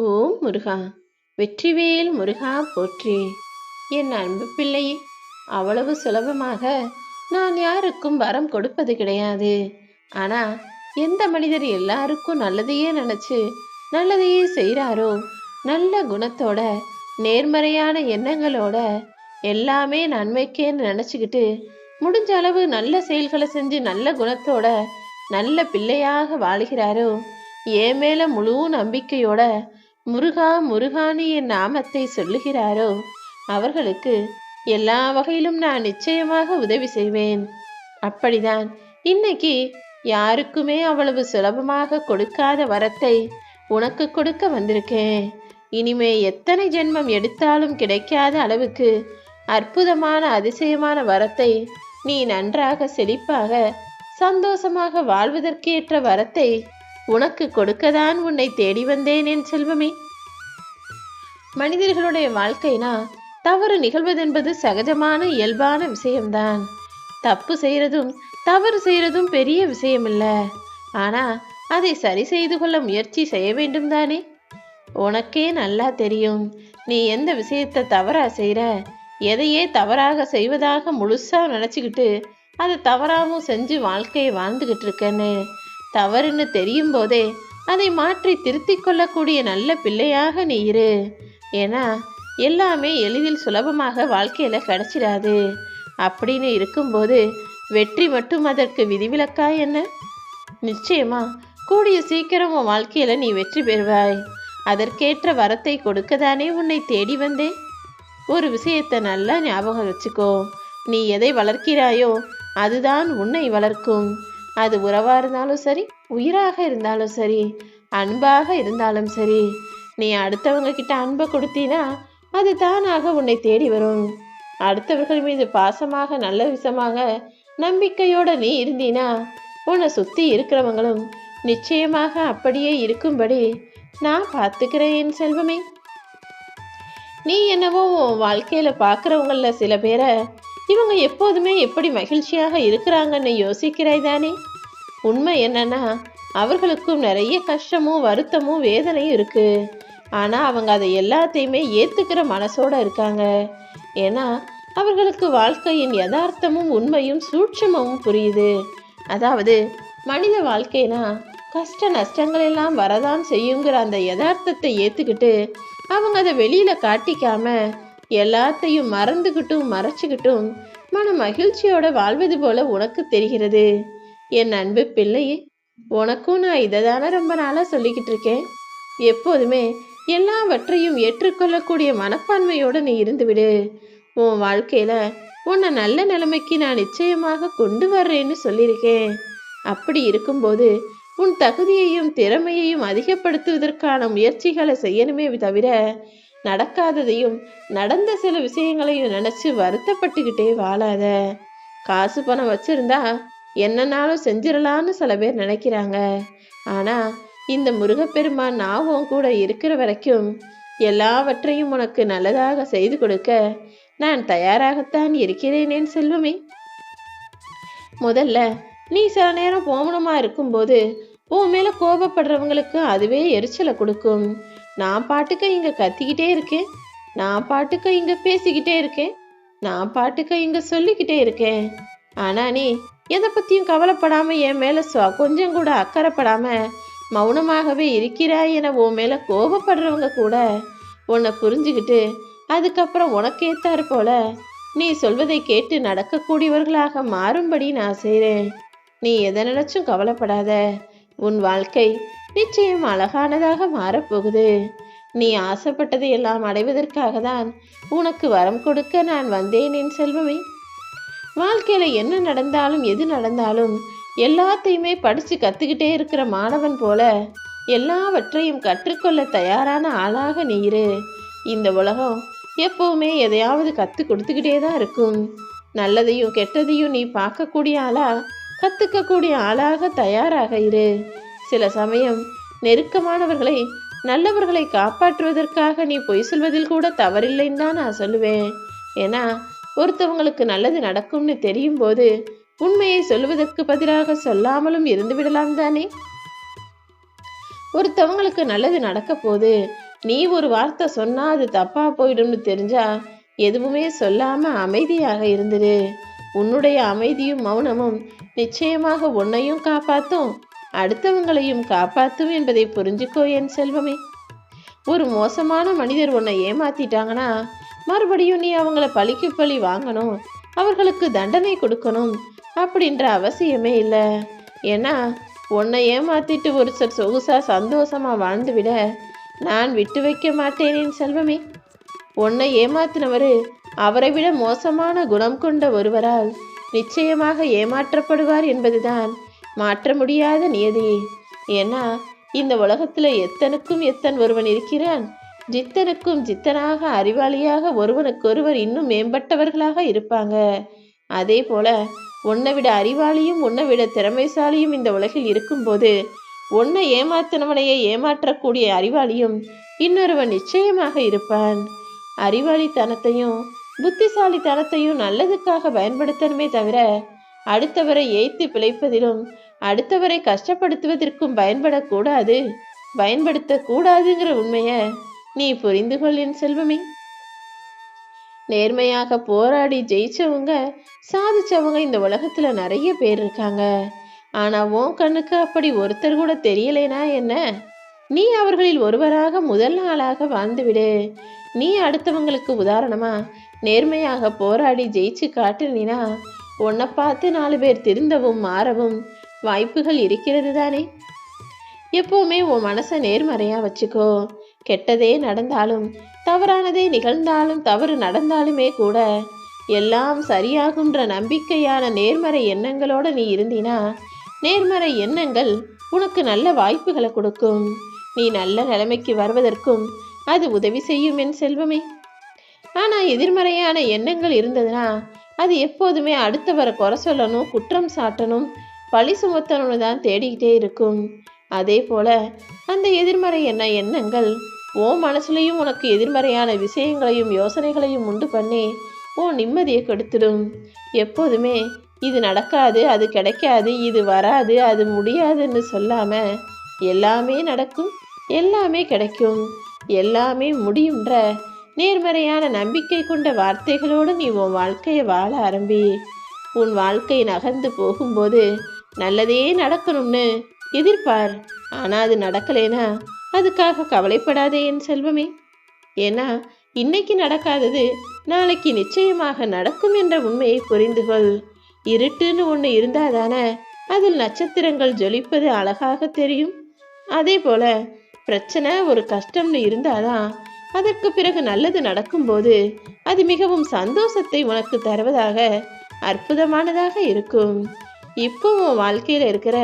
ஓம் முருகா வெற்றிவேல் முருகா போற்றி. என் அன்பு பிள்ளையே அவ்வளவு சுலபமாக நான் யாருக்கும் வரம் கொடுப்பது கிடையாது. ஆனா எந்த மனிதர் எல்லாருக்கும் நல்லதையே நினைச்சு நல்லதையே செய்கிறாரோ நல்ல குணத்தோட நேர்மறையான எண்ணங்களோட எல்லாமே நன்மைக்கேன்னு நினச்சிக்கிட்டு முடிஞ்ச அளவு நல்ல செயல்களை செஞ்சு நல்ல குணத்தோட நல்ல பிள்ளையாக வாழ்கிறாரோ என் மேல முழு நம்பிக்கையோட முருகா முருகானி என் நாமத்தை சொல்லுகிறாரோ? அவர்களுக்கு எல்லா வகையிலும் நான் நிச்சயமாக உதவி செய்வேன். அப்படிதான். இன்னைக்கு யாருக்குமே அவ்வளவு சுலபமாக கொடுக்காத வரத்தை உனக்கு கொடுக்க வந்திருக்கேன். இனிமே எத்தனை ஜென்மம் எடுத்தாலும் கிடைக்காத அளவுக்கு அற்புதமான அதிசயமான வரத்தை நீ நன்றாக செழிப்பாக சந்தோஷமாக வாழ்வதற்கேற்ற வரத்தை உனக்கு கொடுக்கதான் உன்னை தேடி வந்தேன் என் செல்வமே. மனிதர்களுடைய வாழ்க்கைனா தவறு நிகழ்வதென்பது சகஜமான இயல்பான விஷயம்தான். தப்பு செய்யறதும் தவறு செய்யறதும் பெரிய விஷயம் இல்ல ஆனா அதை சரி செய்து கொள்ள முயற்சி செய்ய வேண்டும் தானே உனக்கே நல்லா தெரியும். நீ எந்த விஷயத்தை தவறா செய்யற எதையே தவறாக செய்வதாக முழுசா நினச்சிக்கிட்டு அதை தவறாகவும் செஞ்சு வாழ்க்கையை வாழ்ந்துகிட்டு இருக்கேன்னு. தவறுன்னு தெரியும் போதே அதை மாற்றி திருத்திக் கொள்ளக்கூடிய நல்ல பிள்ளையாக நீ இரு. ஏன்னா எல்லாமே எளிதில் சுலபமாக வாழ்க்கையில கிடைச்சிடாது. அப்படின்னு இருக்கும்போது வெற்றி மட்டும் அதற்கு விதிவிலக்கா என்ன? நிச்சயமா கூடிய சீக்கிரம் உன் வாழ்க்கையில நீ வெற்றி பெறுவாய். அதற்கேற்ற வரத்தை கொடுக்கதானே உன்னை தேடி வந்தேன். ஒரு விஷயத்தை நல்லா ஞாபகம் வச்சுக்கோ. நீ எதை வளர்க்கிறாயோ அதுதான் உன்னை வளர்க்கும். அது உறவா இருந்தாலும் சரி உயிராக இருந்தாலும் சரி அன்பாக இருந்தாலும் சரி. நீ அடுத்தவங்க கிட்ட அன்பை கொடுத்தீனா அது தானாக உன்னை தேடி வரும். அடுத்தவர்கள் மீது பாசமாக நல்ல விஷமாக நம்பிக்கையோட நீ இருந்தீனா உன்னை சுத்தி இருக்கிறவங்களும் நிச்சயமாக அப்படியே இருக்கும்படி நான் பார்த்துக்கிறேன் என் செல்வமே. நீ என்னவோ உன் வாழ்க்கையில பார்க்குறவங்களில் சில பேரை இவங்க எப்போதுமே எப்படி மகிழ்ச்சியாக இருக்கிறாங்கன்னு யோசிக்கிறாய் தானே உண்மை என்னன்னா அவர்களுக்கும் நிறைய கஷ்டமும் வருத்தமும் வேதனையும் இருக்கு. ஆனா அவங்க அதை எல்லாத்தையுமே ஏத்துக்கிற மனசோட இருக்காங்க. ஏன்னா அவர்களுக்கு வாழ்க்கையின் யதார்த்தமும் உண்மையும் சூட்சமும் புரியுது. அதாவது மனித வாழ்க்கைனா கஷ்ட நஷ்டங்கள் எல்லாம் வரதான் செய்யுங்கிற அந்த யதார்த்தத்தை ஏத்துக்கிட்டு அவங்க அதை வெளியில காட்டிக்காம எல்லாத்தையும் மறந்துக்கிட்டும் மறைச்சுக்கிட்டும் மன மகிழ்ச்சியோட வாழ்வது போல உனக்கு தெரிகிறது. என் அன்பு பிள்ளையே உனக்கும் நான் இதை தானே ரொம்ப நாளாக சொல்லிக்கிட்டு இருக்கேன். எப்போதுமே எல்லாவற்றையும் ஏற்றுக்கொள்ளக்கூடிய மனப்பான்மையோடு நீ இருந்துவிடு. உன் வாழ்க்கையில் உன்னை நல்ல நிலைமைக்கு நான் நிச்சயமாக கொண்டு வர்றேன்னு சொல்லியிருக்கேன். அப்படி இருக்கும்போது உன் தகுதியையும் திறமையையும் அதிகப்படுத்துவதற்கான முயற்சிகளை செய்யணுமே தவிர நடக்காததையும் நடந்த சில விஷயங்களையும் நினைச்சு வருத்தப்பட்டுக்கிட்டே வாழாத. காசு பணம் வச்சிருந்தா என்னன்னாலும் செஞ்சிடலான்னு சில பேர் நினைக்கிறாங்க. ஆனா இந்த முருகப்பெருமான் நாவும் கூட இருக்கிற வரைக்கும் எல்லாவற்றையும் உனக்கு நல்லதாக செய்து கொடுக்க நான் தயாராகத்தான் இருக்கிறேனேன் செல்வமே. முதல்ல நீ சில நேரம் போகணுமா இருக்கும்போது உன் மேல கோபப்படுறவங்களுக்கு அதுவே எரிச்சலை கொடுக்கும். நான் பாட்டுக்க இங்க கத்திக்கிட்டே இருக்கேன். நான் பாட்டுக்க இங்க பேசிக்கிட்டே இருக்கேன். நான் பாட்டுக்க இங்க சொல்லிக்கிட்டே இருக்கேன். ஆனா நீ எதை பத்தியும் கவலைப்படாம என் மேல கொஞ்சம் கூட அக்கறைப்படாம மௌனமாகவே இருக்கிறாய் என உன் மேல கோபப்படுறவங்க கூட உன்னை புரிஞ்சுக்கிட்டு அதுக்கப்புறம் உனக்கேத்தாறு போல நீ சொல்வதை கேட்டு நடக்கக்கூடியவர்களாக மாறும்படி நான் செய்கிறேன் நீ எதை நினைச்சும் கவலைப்படாத. உன் வாழ்க்கை நிச்சயம் அழகானதாக மாறப்போகுது. நீ ஆசைப்பட்டது எல்லாம் அடைவதற்காக தான் உனக்கு வரம் கொடுக்க நான் வந்தேன் என் செல்வமே. வாழ்க்கையில என்ன நடந்தாலும் எது நடந்தாலும் எல்லாத்தையுமே படிச்சு கத்துக்கிட்டே இருக்கிற மாணவன் போல எல்லாவற்றையும் கற்றுக்கொள்ள தயாரான ஆளாக நீ இரு. இந்த உலகம் எப்பவுமே எதையாவது கத்து கொடுத்துக்கிட்டே தான் இருக்கும். நல்லதையும் கெட்டதையும் நீ பார்க்கக்கூடிய ஆளா கத்துக்கக்கூடிய ஆளாக தயாராக இரு. சில சமயம் நெருக்கமானவர்களை நல்லவர்களை காப்பாற்றுவதற்காக நீ பொய் சொல்வதில் கூட தவறில்லைன்னு தான் நான் சொல்லுவேன். ஏன்னா ஒருத்தவங்களுக்கு நல்லது நடக்கும்னு தெரியும் போது உண்மையை சொல்வதற்கு பதிலாக சொல்லாமலும் இருந்து விடலாம் தானே? ஒருத்தவங்களுக்கு நல்லது நடக்க போது நீ ஒரு வார்த்தை சொன்னா அது தப்பா போயிடும்னு தெரிஞ்சா எதுவுமே சொல்லாம அமைதியாக இருந்துரு. உன்னுடைய அமைதியும் மௌனமும் நிச்சயமாக உன்னையும் காப்பாத்தும். அடுத்தவங்களையும் காப்பாற்றும் என்பதை புரிஞ்சுக்கோ என் செல்வமே. ஒரு மோசமான மனிதர் உன்னை ஏமாத்திட்டாங்கன்னா மறுபடியும் நீ அவங்கள பழிக்கு பழி வாங்கணும் அவர்களுக்கு தண்டனை கொடுக்கணும் அப்படின்ற அவசியமே இல்லை. ஏன்னா உன்னை ஏமாத்திட்டு ஒருத்தர் சொகுசா சந்தோஷமா வாழ்ந்து விட நான் விட்டு வைக்க மாட்டேனேன் செல்வமே. உன்னை ஏமாத்தினவர் அவரை விட மோசமான குணம் கொண்ட ஒருவரால் நிச்சயமாக ஏமாற்றப்படுவார் என்பதுதான் மாற்ற முடியாத நியதி. ஏன்னா இந்த உலகத்துல எத்தனுக்கும் எத்தன் ஒருவன் இருக்கிறான்? ஜித்தனுக்கும் ஜித்தனாக அறிவாளியாக ஒருவனுக்கொருவர் இன்னும் மேம்பட்டவர்களாக இருப்பாங்க. அதே போல உன்னை விட அறிவாளியும் உன்னை விட திறமைசாலியும் இந்த உலகில் இருக்கும்போது உன்னை ஏமாத்தினவனையே ஏமாற்றக்கூடிய அறிவாளியும் இன்னொருவன் நிச்சயமாக இருப்பான். அறிவாளித்தனத்தையும் புத்திசாலித்தனத்தையும் நல்லதுக்காக பயன்படுத்தணுமே தவிர அடுத்தவரை ஏய்த்து பிழைப்பதிலும் அடுத்தவரை கஷ்டப்படுத்துவதற்கும் பயன்படக்கூடாது. பயன்படுத்தக்கூடாதுங்கிற உண்மைய நீ புரிந்து கொள் என் செல்வமே. நேர்மையாக போராடி ஜெயிச்சவங்க சாதிச்சவங்க இந்த உலகத்துல நிறைய பேர் இருக்காங்க. ஆனா உன் கண்ணுக்கு அப்படி ஒருத்தர் கூட தெரியலேனா என்ன? நீ அவர்களில் ஒருவராக முதல் ஆளாக வாழ்ந்துவிடு நீ அடுத்தவங்களுக்கு உதாரணமா நேர்மையாக போராடி ஜெயிச்சு காட்டுனா உன்னை பார்த்து நாலு பேர் திருந்தவும் மாறவும் வாய்ப்புகள் இருக்கிறது தானே எப்பவுமே உன் மனசை நேர்மறையா வச்சுக்கோ. கெட்டதே நடந்தாலும் தவறானதே நிகழ்ந்தாலும் தவறு நடந்தாலுமே கூட எல்லாம் சரியாகுன்ற நம்பிக்கையான நேர்மறை எண்ணங்களோட நீ இருந்தினா நேர்மறை எண்ணங்கள் உனக்கு நல்ல வாய்ப்புகளை கொடுக்கும். நீ நல்ல நிலைமைக்கு வருவதற்கும் அது உதவி செய்யும் என் செல்வமே. ஆனா எதிர்மறையான எண்ணங்கள் இருந்ததுன்னா அது எப்போதுமே அடுத்தவரை குறை சொல்லணும் குற்றம் சாட்டணும் பழி சுமத்தணும்னு தான் தேடிக்கிட்டே இருக்கும். அதே போல அந்த எதிர்மறை என்ன எண்ணங்கள் ஓ மனசுலையும் உனக்கு எதிர்மறையான விஷயங்களையும் யோசனைகளையும் உண்டு பண்ணி ஓ நிம்மதியை கெடுத்துடும். எப்போதுமே இது நடக்காது அது கிடைக்காது இது வராது அது முடியாதுன்னு சொல்லாம எல்லாமே நடக்கும் எல்லாமே கிடைக்கும். எல்லாமே முடியுன்ற நேர்மறையான நம்பிக்கை கொண்ட வார்த்தைகளோடு நீ உன் வாழ்க்கையை வாழ ஆரம்பி. உன் வாழ்க்கை நகர்ந்து போகும்போது நல்லதே நடக்கணும்னு எதிர்பார். ஆனா அது நடக்கலைனா அதுக்காக கவலைப்படாதே என் செல்வமே. ஏன்னா இன்னைக்கு நடக்காதது நாளைக்கு நிச்சயமாக நடக்கும் என்ற உண்மையை புரிந்து கொள். இருட்டுன்னு ஒன்று இருந்தாதானே அதில் நட்சத்திரங்கள் ஜொலிப்பது அழகாக தெரியும். அதே போல பிரச்சனை ஒரு கஷ்டம்னு இருந்தாதான் அதற்கு பிறகு நல்லது நடக்கும்போது அது மிகவும் சந்தோஷத்தை உனக்கு தருவதாக அற்புதமானதாக இருக்கும். இப்போ உன் வாழ்க்கையில் இருக்கிற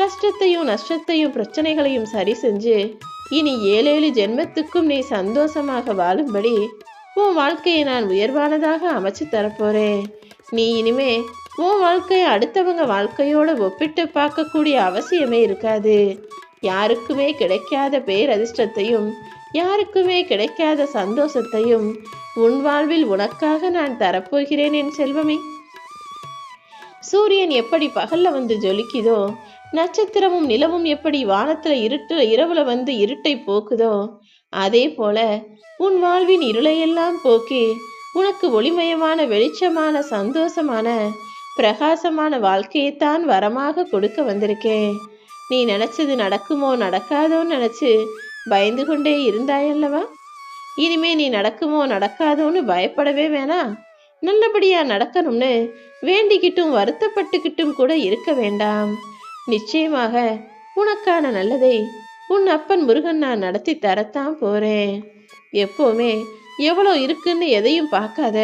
கஷ்டத்தையும் நஷ்டத்தையும் பிரச்சனைகளையும் சரி செஞ்சு இனி ஏழேழு ஜென்மத்துக்கும் நீ சந்தோஷமாக வாழும்படி உன் வாழ்க்கையை நான் உயர்வானதாக அமைச்சு தரப்போறேன். நீ இனிமே உன் வாழ்க்கையை அடுத்தவங்க வாழ்க்கையோட ஒப்பிட்டு பார்க்கக்கூடிய அவசியமே இருக்காது. யாருக்குமே கிடைக்காத பேரதிர்ஷ்டத்தையும் யாருக்குமே கிடைக்காத சந்தோஷத்தையும் உன் வாழ்வில் உனக்காக நான் தரப்போகிறேன் என் செல்வமே. சூரியன் எப்படி பகல்ல வந்து ஜொலிக்குதோ நட்சத்திரமும் நிலவும் எப்படி வானத்துல இருட்டு இரவுல வந்து இருட்டை போக்குதோ அதே போல உன் வாழ்வின் இருளையெல்லாம் போக்கி உனக்கு ஒளிமயமான வெளிச்சமான சந்தோஷமான பிரகாசமான வாழ்க்கையைத்தான் வரமாக கொடுக்க வந்திருக்கேன். நீ நினைச்சது நடக்குமோ நடக்காதோன்னு நினைச்சு பயந்து கொண்டே இருந்தாயல்லவா? இனிமே நீ நடக்குமோ நடக்காதோன்னு பயப்படவே வேணாம் நல்லபடியா நடக்கணும்னு வேண்டிக்கிட்டும் வருத்தப்பட்டுக்கிட்டும் கூட இருக்க வேண்டாம். நிச்சயமாக உனக்கான நல்லதை உன் அப்பன் முருகன் நான் நடத்தி தரத்தான் போறேன். எப்பவுமே எவ்வளோ இருக்குன்னு எதையும் பார்க்காத.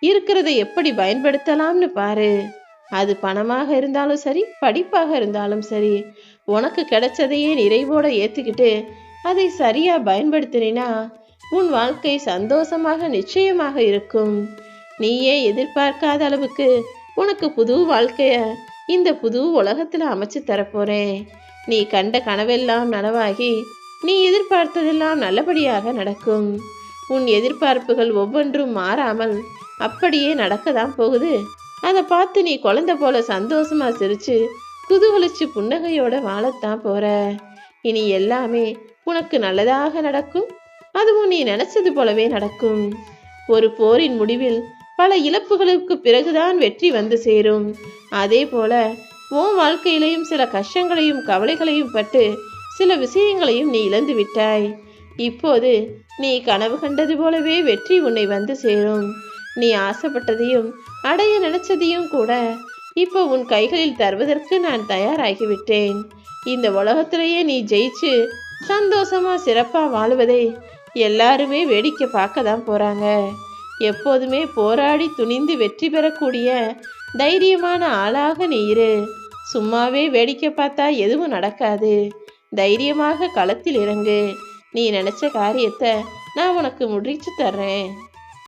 இருக்கிறதை எப்படி பயன்படுத்தலாம்னு பாரு. அது பணமாக இருந்தாலும் சரி படிப்பாக இருந்தாலும் சரி. உனக்கு கிடைச்சதையே நிறைவோட ஏத்துக்கிட்டு அதை சரியா பயன்படுத்தினா உன் வாழ்க்கை சந்தோஷமாக நிச்சயமாக இருக்கும். நீயே எதிர்பார்க்காத அளவுக்கு உனக்கு புது வாழ்க்கைய இந்த புது உலகத்துல அமைச்சு தரப்போறேன். நீ கண்ட கனவெல்லாம் நனவாகி நீ எதிர்பார்த்ததெல்லாம் நல்லபடியாக நடக்கும். உன் எதிர்பார்ப்புகள் ஒவ்வொன்றும் மாறாமல் அப்படியே நடக்கதான் போகுது. அதை பார்த்து நீ குழந்தை போல சந்தோஷமா சிரிச்சு குதூகலிச்சு புன்னகையோட வாழத்தான் போற. இனி எல்லாமே உனக்கு நல்லதாக நடக்கும். அதுவும் நீ நினைச்சது போலவே நடக்கும். ஒரு போரின் முடிவில் பல இழப்புகளுக்கு பிறகுதான் வெற்றி வந்து சேரும். அதே போல உன் வாழ்க்கையிலையும் சில கஷ்டங்களையும் கவலைகளையும் பட்டு சில விஷயங்களையும் நீ இழந்து விட்டாய். இப்போது நீ கனவு கண்டது போலவே வெற்றி உன்னை வந்து சேரும். நீ ஆசைப்பட்டதையும் அடைய நினைச்சதையும் கூட இப்போ உன் கைகளில் தருவதற்கு நான் தயாராகிவிட்டேன். இந்த உலகத்திலேயே நீ ஜெயிச்சு சந்தோஷமா சிறப்பாக வாழ்வதை எல்லாருமே வேடிக்கை பார்க்க தான் போகிறாங்க எப்போதுமே போராடி துணிந்து வெற்றி பெறக்கூடிய தைரியமான ஆளாக நீ இரு. சும்மாவே வேடிக்கை பார்த்தா எதுவும் நடக்காது. தைரியமாக களத்தில் இறங்கு. நீ நினச்ச காரியத்தை நான் உனக்கு முடிச்சு தர்றேன்.